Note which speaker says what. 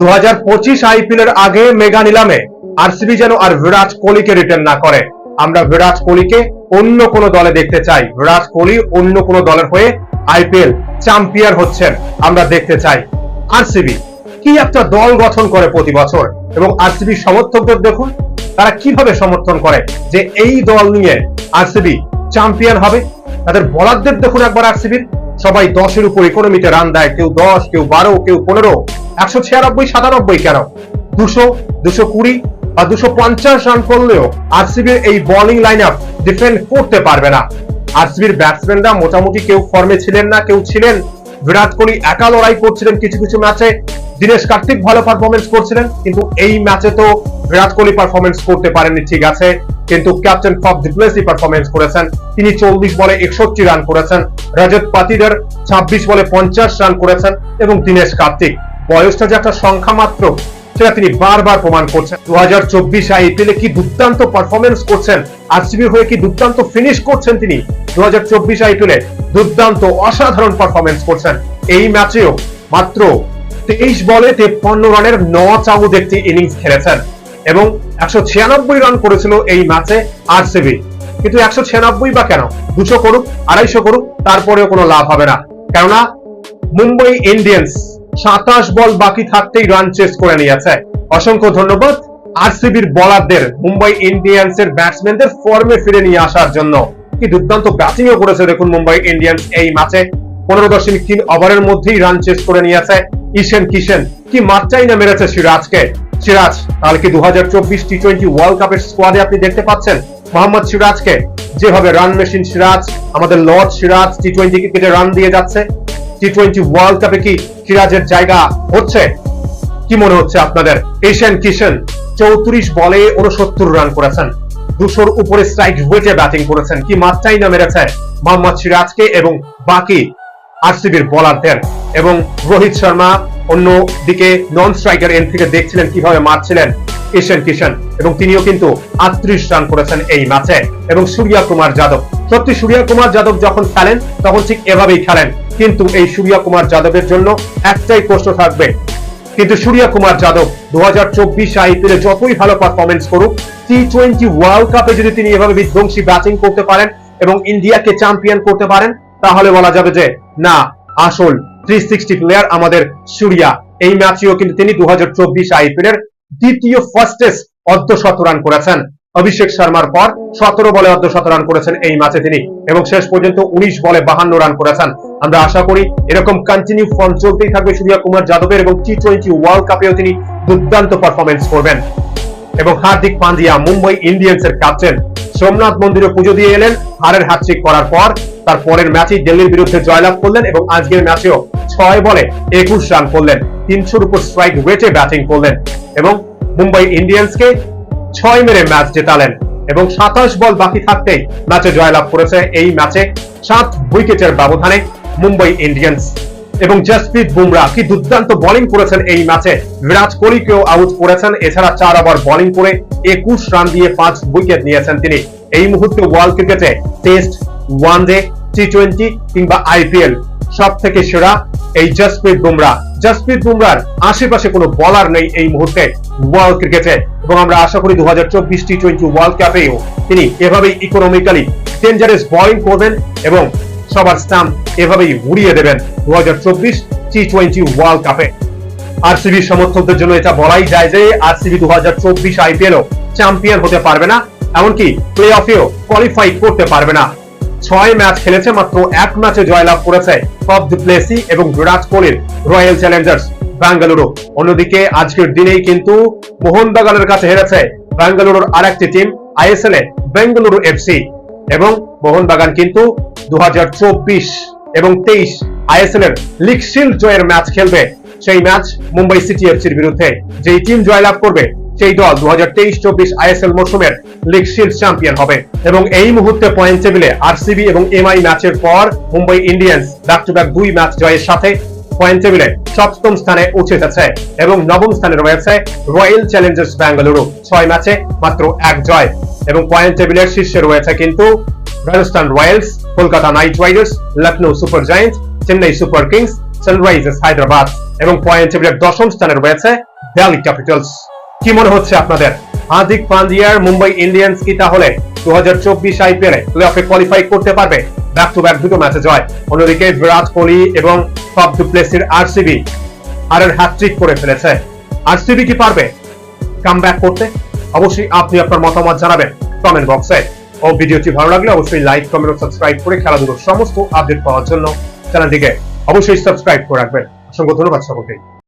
Speaker 1: দু হাজার পঁচিশ আইপিএল এর আগে মেগা নিলামে আরসিবি যেন আর বিরাট কোহলিকে রিটার্ন না করে। আমরা বিরাট কোহলিকে অন্য কোন দলে দেখতে চাই। বিরাট কোহলি অন্য কোন দলের হয়ে আইপিএল চ্যাম্পিয়ন হচ্ছেন, আমরা দেখতে চাই। আরসিবি কি একটা দল গঠন করে প্রতি বছর? এবং আরসিবি সমর্থকদের দেখুন, তারা কীভাবে সমর্থন করে যে এই দল নিয়ে আরসিবি চ্যাম্পিয়ন হবে? তাদের বলারদের দেখুন একবার আরসিবির। সবাই দশের উপর ইকোনমিতে রান দেয়, কেউ দশ, কেউ বারো, কেউ পনেরো, একশো ছিয়ানব্বই, সাতানব্বই কেন? দুশো দুশো কুড়ি বা দুশো পঞ্চাশ রান করলেও আরসিবির এই বোলিং লাইন আপ ডিফেন্ড করতে পারবে না। আরসিবির ব্যাটসম্যানরা মোটামুটি কেউ ফর্মে ছিলেন না, কেউ ছিলেন। বিরাট কোহলি একা লড়াই করছিলেন কিছু কিছু ম্যাচে দীনেশ কার্তিক ভালো পারফরমেন্স করছিলেন, কিন্তু এই ম্যাচে তো বিরাট কোহলি পারফরমেন্স করতে পারেননি, ঠিক আছে। কিন্তু ক্যাপ্টেন ফব ডিপ্লেসি পারফরমেন্স করেছেন। তিনি চল্লিশ বলে একষট্টি রান করেছেন। রজত পাতিদার ছাব্বিশ বলে পঞ্চাশ রান করেছেন এবং দীনেশ কার্তিক। বয়সটা যে একটা সংখ্যা মাত্র, সেটা তিনি বারবার প্রমাণ করছেন। দু হাজার চব্বিশ আইপিএলে কি দুর্দান্ত পারফরমেন্স করছেন? আরসিবি হয়ে কি দুর্দান্ত ফিনিশ করছেন তিনি? দু হাজার চব্বিশ আইপিএলে দুর্দান্ত অসাধারণ পারফরমেন্স করছেন। এই ম্যাচেও মাত্র তেইশ বলে তেপ্পান্ন রানের ন চাউদ একটি ইনিংস খেলেছেন। এবং একশো ছিয়ানব্বই রান করেছিল এই ম্যাচে আরসিবি কিন্তু একশো ছিয়ানব্বই বা কেন? দুশো করুক, আড়াইশো করুক, তারপরেও কোনো লাভ হবে না। কেননা, মুম্বাই ইন্ডিয়ান্স সাতাশ বল বাকি থাকতেই রান চেস করে নিয়েছে। অসংখ্য ধন্যবাদ আরসিবির বলারদের মুম্বাই ইন্ডিয়ান্স এর ব্যাটসম্যানদের ফর্মে ফিরে নিয়ে আসার জন্য। কি দুর্দান্ত ব্যাটিংও করেছে দেখুন মুম্বাই ইন্ডিয়ান্স এই ম্যাচে পনেরো দশমিক তিন ওভারের মধ্যেই রান চেস করে নিয়েছে। ঈশান কিশেন কি মাত্রাই না মেরেছে সিরাজকে। সিরাজ তাহলে কি দু হাজার চব্বিশ টি টোয়েন্টি ওয়ার্ল্ড কাপের স্কোয়াডে আপনি দেখতে পাচ্ছেন মোহাম্মদ সিরাজকে। যেভাবে রান মেশিন সিরাজ, আমাদের লর্ড সিরাজ টি টোয়েন্টি ক্রিকেটে রান দিয়ে যাচ্ছে। টি টোয়েন্টি ওয়ার্ল্ড কাপে কি সিরাজের জায়গা হচ্ছে? কি মনে হচ্ছে আপনাদের? এশিয়ান কিষেন চৌত্রিশ বলে উনসত্তর রান করেছেন। দুশোর উপরে স্ট্রাইক ওয়েটে ব্যাটিং করেছেন। কি মাত্রাই না মেরেছে মোহাম্মদ সিরাজকে এবং বাকি আরসিবির বোলারদের এবং রোহিত শর্মা অন্য দিকে নন স্ট্রাইকার এন্ড থেকে দেখছিলেন কীভাবে মারছিলেন এশিয়ান কিষান এবং তিনিও কিন্তু আটত্রিশ রান করেছেন এই ম্যাচে। এবং সূর্যা কুমার যাদব, সত্যি সূর্যা কুমার যাদব যখন খেলেন, তখন ঠিক এভাবেই খেলেন। কিন্তু এই সূর্যা কুমার যাদবের জন্য একটাই প্রশ্ন থাকবে। কিন্তু সূর্যা কুমার যাদব দু হাজার চব্বিশ আইপিএলে যতই ভালো পারফরমেন্স করুক টি টোয়েন্টি ওয়ার্ল্ড কাপে যদি তিনি এভাবে বিধ্বংসী ব্যাটিং করতে পারেন এবং ইন্ডিয়াকে চ্যাম্পিয়ন করতে পারেন, তাহলে বলা যাবে যে, না, আসল থ্রি প্লেয়ার আমাদের সূর্যা। এই ম্যাচেও কিন্তু তিনি দু হাজার চব্বিশ আইপিএল এর দ্বিতীয় ফার্স্টেস্ট অর্ধশত রান করেছেন। অভিষেক শর্মার পর সতেরো বলে অর্ধশত রান করেছেন এই ম্যাচে তিনি এবং শেষ পর্যন্ত উনিশ বলে বাহান্ন রান করেছেন। আমরা আশা করি এরকম কন্টিনিউ ফর্ম চলতেই থাকবে সূর্যা কুমার যাদবের এবং টি টোয়েন্টি ওয়ার্ল্ড কাপেও তিনি দুর্দান্ত পারফরমেন্স করবেন। এবং হার্দিক পান্ডিয়া মুম্বাই ইন্ডিয়ান্স এর ক্যাপ্টেন সোমনাথ মন্দিরে পুজো দিয়ে এলেন। হারের হ্যাট্রিক করার পর তার পরের ম্যাচেই দিল্লির বিরুদ্ধে জয়লাভ করলেন এবং আজকের ম্যাচেও ছয় বলে একুশ রান করলেন, তিনশোর উপর স্ট্রাইক ওয়েটে ব্যাটিং করলেন এবং মুম্বাই ইন্ডিয়ান্সকে ছয় মেরে ম্যাচ জেতালেন এবং সাতাশ বল বাকি থাকতেই ম্যাচে জয়লাভ করেছে। এই ম্যাচে সাত উইকেটের ব্যবধানে মুম্বাই ইন্ডিয়ান্স এবং জসপ্রীত বুমরা কি দুর্দান্ত বোলিং করেছেন এই ম্যাচে বিরাট কোহলিকেও আউট করেছেন, এছাড়া চার ওভার বোলিং করে একুশ রান দিয়ে পাঁচ উইকেট নিয়েছেন তিনি। এই মুহূর্তে ওয়ার্ল্ড ক্রিকেটে test one day T twenty কিংবা আইপিএল সব থেকে সেরা এই জসপ্রীত বুমরা। জসপ্রীত বুমরার আশেপাশে কোনো বলার নেই এই মুহূর্তে ওয়ার্ল্ড ক্রিকেটে এবং আমরা আশা করি দু হাজার চব্বিশ টি টোয়েন্টি ওয়ার্ল্ড কাপেও তিনি এভাবেই ইকোনমিক্যালি ডেঞ্জারাস বোলিং করবেন এবং সবার স্টাম্প এভাবেই উড়িয়ে দেবেন দু হাজার চব্বিশ টি টোয়েন্টি ওয়ার্ল্ড কাপে আরসিবি সমর্থকদের জন্য এটা বলাই যায় যে আরসিবি দু হাজার চব্বিশ আইপিএলও চ্যাম্পিয়ন হতে পারবে না, এমনকি প্লে অফেও কোয়ালিফাই করতে পারবে না। ছয় ম্যাচ খেলেছে মাত্র এক ম্যাচে জয়লাভ করেছে ফব ডিপ্লেসি এবং বিরাট কোহলির রয়্যাল চ্যালেঞ্জার্স বেঙ্গালুরু অন্যদিকে আজকের দিনেই কিন্তু মোহনবাগানের কাছে হেরেছে বেঙ্গালুরুর আরেকটি টিম আইএসএল এ বেঙ্গালুরু এফসি এবং মোহনবাগান কিন্তু দু হাজার চব্বিশ এবং তেইশ আইএসএল এর লিগ শিল্ড জয়ের ম্যাচ খেলবে। সেই ম্যাচ মুম্বাই সিটি এফসির বিরুদ্ধে। যেই টিম জয়লাভ করবে সেই দল দু হাজার তেইশ, চব্বিশ আইএসএল মৌসুমের লিগ শিল্ড চ্যাম্পিয়ন হবে। এবং এই মুহূর্তে পয়েন্ট টেবিলে আরসিবি এবং এমআই ম্যাচের পর Mumbai Indians back to back দুই ম্যাচ জয়ের সাথে পয়েন্ট টেবিলে সপ্তম স্থানে উঠে এসেছে এবং নবম স্থানে রয়েছে রয়্যাল চ্যালেঞ্জার্স বেঙ্গালুরু ছয় ম্যাচে মাত্র এক জয়। এবং পয়েন্ট টেবিলের শীর্ষে রয়েছে কিন্তু Rajasthan Royals, Kolkata Knight Riders Lucknow Super Giants, Chennai Super Kings, Sunrisers Hyderabad. এবং পয়েন্ট টেবিলের দশম স্থানে রয়েছে দিল্লি ক্যাপিটালস কি মনে হচ্ছে আপনাদের? হার্দিক পান্ডিয়ার মুম্বাই ইন্ডিয়ান্স কি তাহলে দু হাজার চব্বিশ আইপিএল এ প্লে অফে কোয়ালিফাই করতে পারবে? ব্যাক টু ব্যাক দুটো ম্যাচে জয় অন্যদিকে বিরাট কোহলি এবং ফব ডুপ্লেসির আরসিবি আর হ্যাট্রিক করে ফেলেছে। আরসিবি কি পারবে? কাম করতে? অবশ্যই আপনি আপনার মতামত জানাবেন কমেন্ট বক্সে ও ভিডিওটি ভালো লাগলে অবশ্যই লাইক কমেন্ট ও সাবস্ক্রাইব করে খেলাধুলোর সমস্ত আপডেট পাওয়ার জন্য চ্যানেলটিকে অবশ্যই সাবস্ক্রাইব করে রাখবেন। অসংখ্য ধন্যবাদ সকলকে।